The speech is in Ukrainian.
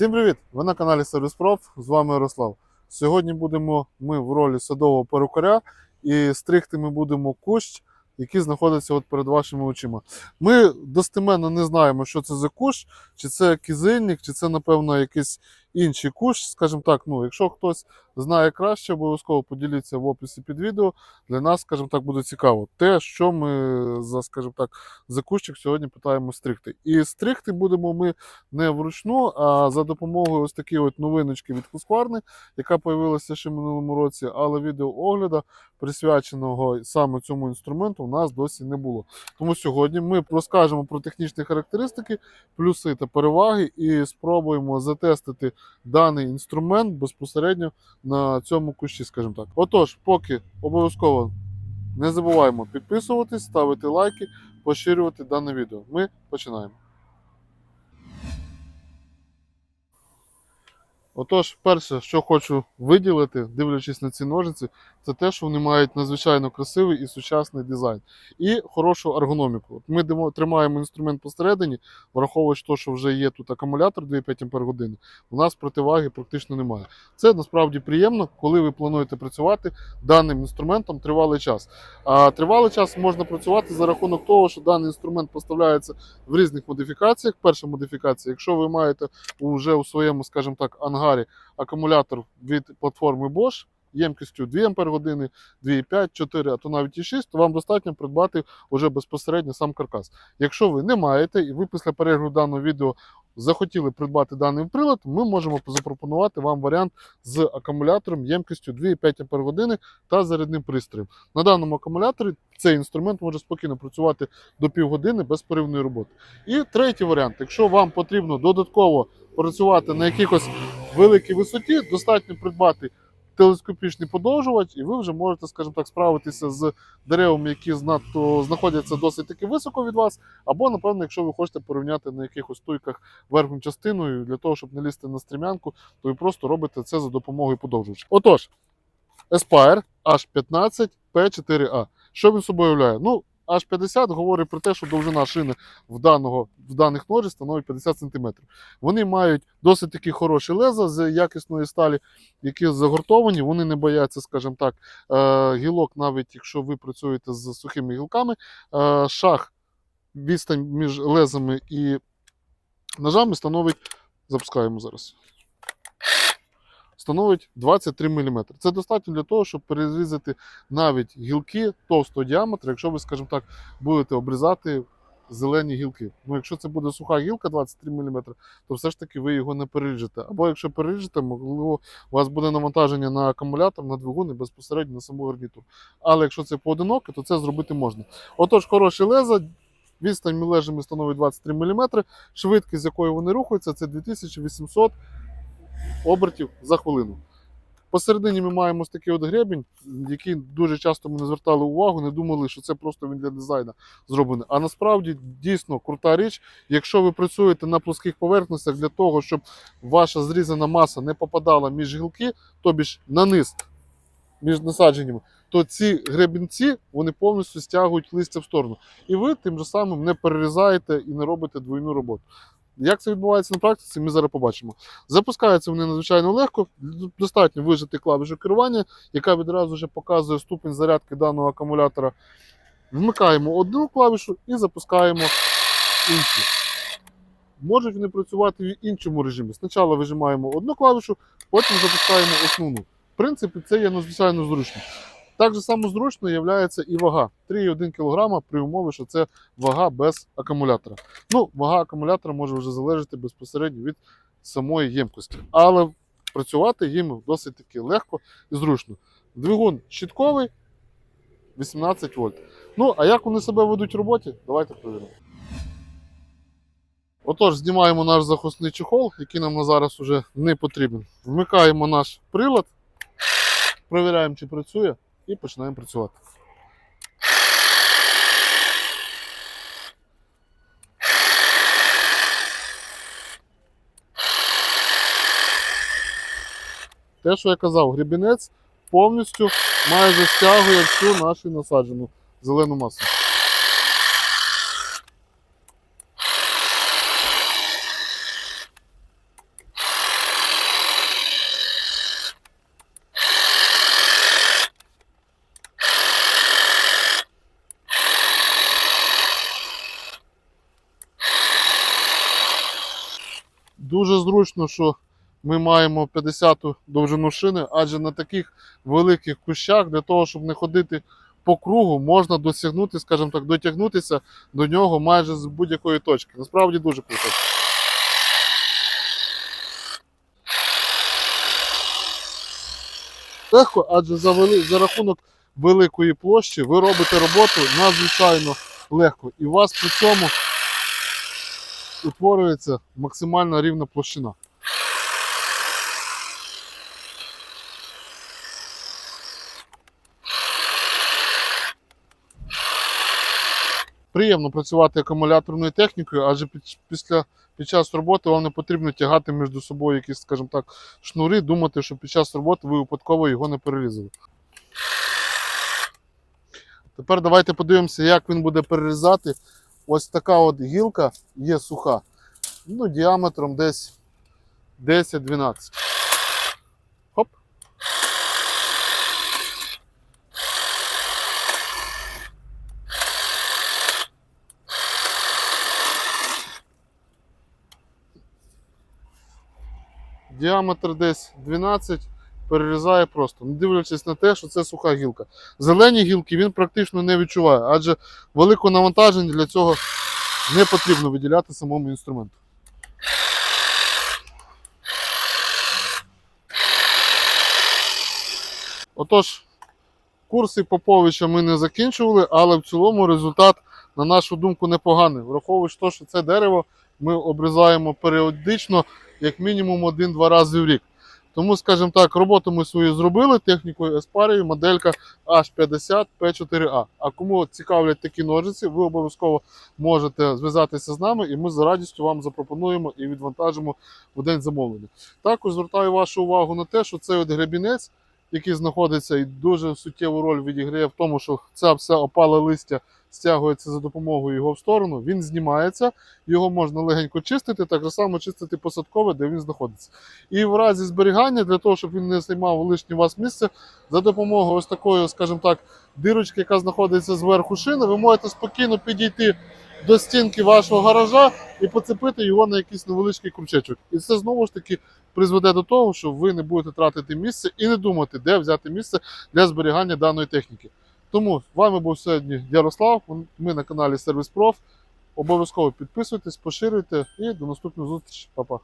Всім привіт! Ви на каналі Сервіс з вами Ярослав. Сьогодні будемо ми в ролі садового перукаря і стригти ми будемо кущ, який знаходиться от перед вашими очима. Ми достеменно не знаємо, що це за кущ, чи це кизильник, чи це, напевно, якийсь інший кущ. Скажімо так, ну, якщо хтось знає краще, обов'язково поділіться в описі під відео. Для нас, скажімо так, буде цікаво. Те, що ми за, скажімо так, за кущик сьогодні питаємо стригти. І стригти будемо ми не вручну, а за допомогою ось такої от новиночки від Husqvarna, яка з'явилася ще в минулому році, але відеоогляду, присвяченого саме цьому інструменту, у нас досі не було. Тому сьогодні ми розкажемо про технічні характеристики, плюси та переваги, і спробуємо затестити даний інструмент безпосередньо на цьому кущі, скажімо так. Отож, поки обов'язково не забуваємо підписуватись, ставити лайки, поширювати дане відео. Ми починаємо. Отож, перше, що хочу виділити, дивлячись на ці ножиці, це те, що вони мають надзвичайно красивий і сучасний дизайн і хорошу ергономіку. От Ми тримаємо інструмент посередині, враховуючи те, що вже є тут акумулятор 2,5 Ах, у нас противаги практично немає. Це насправді приємно, коли ви плануєте працювати даним інструментом тривалий час. А тривалий час можна працювати за рахунок того, що даний інструмент поставляється в різних модифікаціях. Перша модифікація, якщо ви маєте вже у своєму, скажімо так, ангарі акумулятор від платформи Bosch ємкістю 2 Ах, 2,5, 4, а то навіть і 6, то вам достатньо придбати вже безпосередньо сам каркас. Якщо ви не маєте, і ви після перегляду даного відео захотіли придбати даний прилад, ми можемо запропонувати вам варіант з акумулятором ємкістю 2,5 Ах та зарядним пристроєм. На даному акумуляторі цей інструмент може спокійно працювати до півгодини без перервної роботи. І третій варіант, якщо вам потрібно додатково працювати на якихось великій висоті, достатньо придбати телескопічний подовжувач, і ви вже можете, скажімо так, справитися з деревами, які знато знаходяться досить таки високо від вас, або, напевно, якщо ви хочете порівняти на якихось стойках верхню частиною для того, щоб не лізти на стрімянку, то ви просто робите це за допомогою подовжувача. Отож, Aspire H15 P4A. Що він собою являє? Ну, H50 говорить про те, що довжина шини в, даного, в даних ножі становить 50 см. Вони мають досить такі хороші леза з якісної сталі, які загортовані, вони не бояться, скажімо так, е, гілок, навіть якщо ви працюєте з сухими гілками. Е, Шах, відстань між лезами і ножами становить, запускаємо зараз. Становить 23 мм. Це достатньо для того, щоб перерізати навіть гілки товстого діаметра, якщо ви, скажімо так, будете обрізати зелені гілки. Ну, якщо це буде суха гілка 23 мм, то все ж таки ви його не переріжете. Або якщо переріжете, можливо, у вас буде навантаження на акумулятор, на двигун і безпосередньо на саму гарнітуру. Але якщо це поодиноке, то це зробити можна. Отож, хороші леза. Відстань лежами становить 23 мм, швидкість, з якою вони рухаються, це 2800 обертів за хвилину. Посередині ми маємо ось такий от гребінь, який дуже часто ми не звертали увагу, не думали, що це просто він для дизайну зроблений. А насправді дійсно крута річ, якщо ви працюєте на плоских поверхностях для того, щоб ваша зрізана маса не попадала між гілки, тобі ж на низ, між насадженнями, то ці гребінці вони повністю стягують листя в сторону. І ви тим же самим не перерізаєте і не робите двойну роботу. Як це відбувається на практиці, ми зараз побачимо. Запускаються вони надзвичайно легко, достатньо вижити клавішу керування, яка відразу вже показує ступень зарядки даного акумулятора. Вмикаємо одну клавішу і запускаємо іншу. Можуть вони працювати в іншому режимі. Спочатку вижимаємо одну клавішу, потім запускаємо основну. В принципі, це є надзвичайно зручно. Так же само зручно є і вага 3,1 кг при умові, що це вага без акумулятора. Ну, вага акумулятора може вже залежати безпосередньо від самої ємкості. Але працювати їм досить таки легко і зручно. Двигун щитковий 18 вольт. Ну, а як вони себе ведуть в роботі, давайте перевіримо. Отож, знімаємо наш захисний чехол, який нам на зараз вже не потрібен. Вмикаємо наш прилад, перевіряємо, чи працює, і починаємо працювати. Те, що я казав, грібінець повністю майже стягує всю нашу насаджену зелену масу. Дуже зручно, що ми маємо 50-ту довжину шини, адже на таких великих кущах для того, щоб не ходити по кругу, можна досягнути, скажімо так, дотягнутися до нього майже з будь-якої точки. Насправді дуже круто. Легко, адже за, вели... за рахунок великої площі ви робите роботу надзвичайно легко. І у вас при цьому утворюється максимально рівна площина. Приємно працювати акумуляторною технікою, адже під, після, під час роботи вам не потрібно тягати між собою якісь, скажімо так, шнури, думати, що під час роботи ви випадково його не перерізали. Тепер давайте подивимося, як він буде перерізати. Ось така от гілка є суха. Ну, діаметром десь 10-12. Хоп. Діаметр десь 12, перерізає просто, не дивлячись на те, що це суха гілка. Зелені гілки він практично не відчуває, адже великого навантаження для цього не потрібно виділяти самому інструменту. Отож, курси Поповича ми не закінчували, але в цілому результат, на нашу думку, непоганий. Враховуючи те, що це дерево ми обрізаємо періодично, як мінімум один-два рази в рік. Тому, скажімо так, роботу ми свою зробили технікою Еспарію, моделька H50P4A. А кому цікавлять такі ножиці, ви обов'язково можете зв'язатися з нами, і ми з радістю вам запропонуємо і відвантажимо в день замовлення. Також звертаю вашу увагу на те, що цей от гребінець, який знаходиться і дуже суттєву роль відіграє в тому, що це все опале листя стягується за допомогою його в сторону, він знімається, його можна легенько чистити, так само чистити посадкове, де він знаходиться. І в разі зберігання, для того, щоб він не займав лишнє вас місце, за допомогою ось такої, скажімо так, дирочки, яка знаходиться зверху шини, ви можете спокійно підійти до стінки вашого гаража і поцепити його на якийсь невеличкий крючечок. І це знову ж таки призведе до того, що ви не будете тратити місце і не думати, де взяти місце для зберігання даної техніки. Тому з вами був сьогодні Ярослав. Ми на каналі Сервіс Проф. Обов'язково підписуйтесь, поширюйте і до наступної зустрічі. Па-па.